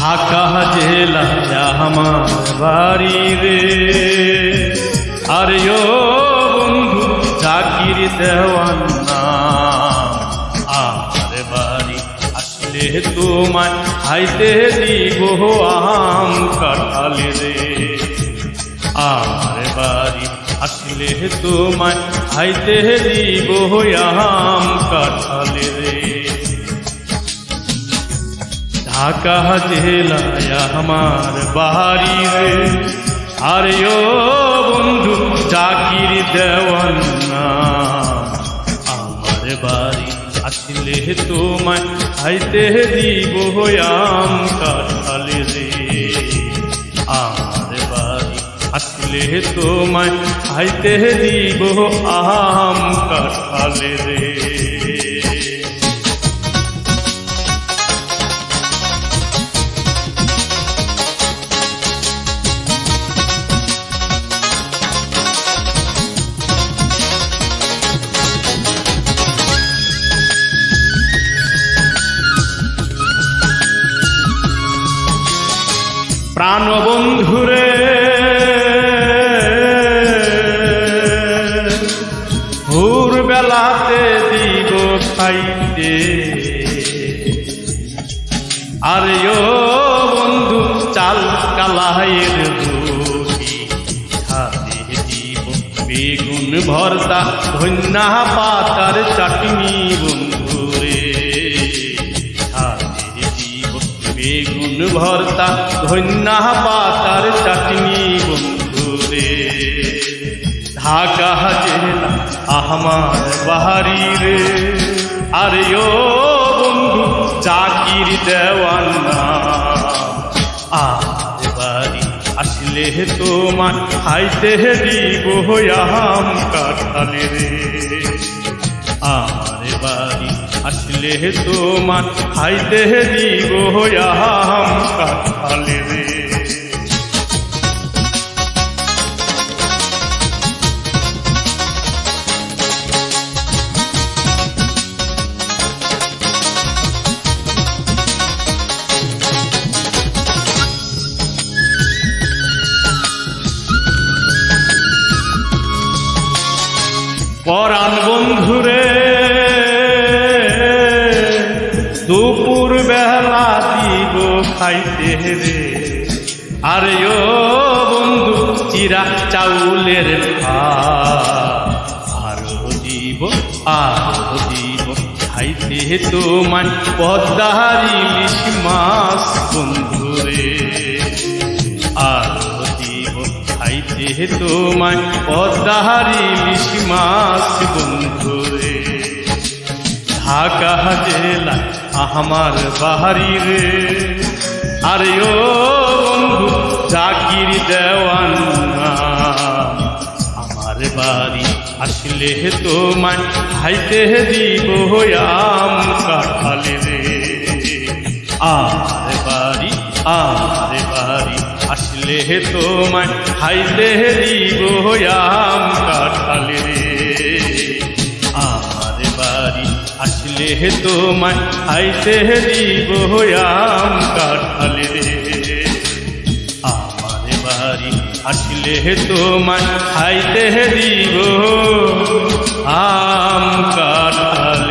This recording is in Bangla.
ঢাকা জেলায় আমার বাড়ি রে আরে বন্ধু জাকির দেওয়ান্না আমার বাড়ি আসলে তোমায় খাইতে দিব আম কাঁঠাল রে আমার বাড়ি আসলে তোমায় খাইতে দিব আম কাঁঠাল ঢাকা জেলায় আমার বাড়ি রে আরে ও বন্ধু জাকির দেওয়ান্না আমার বাড়ি আসলে তোমায় খাইতে দিব আম কাঁঠাল রে আমার বাড়ি আসলে তোমায় খাইতে দিব আম কাঁঠাল রে প্রাণবন্ধুরে। ভোর বেলাতে দিব খাইতে। আর বন্ধু, চাল দিব। বেগুন ভর্তা, ধন্যা পাতার চাটনি বন্ধুরে। দিব বেগুন ভর্তা ধন্যা পাতার চাটনি, বন্ধুরে। ঢাকা জেলা আমার বাহারি রে আরে ও বন্ধু চাকির দেওয়ান্না আর বাড়ি আসলে তোমার খাইতে দিব আম কাঠালে রে আমার বাড়ি। আসলে তোমার খাইতে দিব আম কাঠালে পরাণ বন্ধুরে দুপুর বেলা দিব খাইতে রে আরে ও বন্ধু, চিরা চাউলের আরও দিব আরও দিব, খাইতে তোমায় পদ্মারি ইলিশ মাছ বন্ধুরে। আরও দিব, খাইতে তোমায় পদ্মারি ইলিশ মাছ বন্ধুরে। ঢাকা জেলা আমার বাহারি রে। আরে ও বন্ধু, জাকির দেওয়ান্না আমার বাড়ি আসলে তোমায় খাইতে দিব আম কাঠালে রে। আর বাড়ি আর বাড়ি আসলে তোমায় খাইতে দিব আসলে তোমায় আইতে দিব আম কাঠালে রে। আমার বাড়ি আসলে তোমায় আইতে দিব আম কাঠাল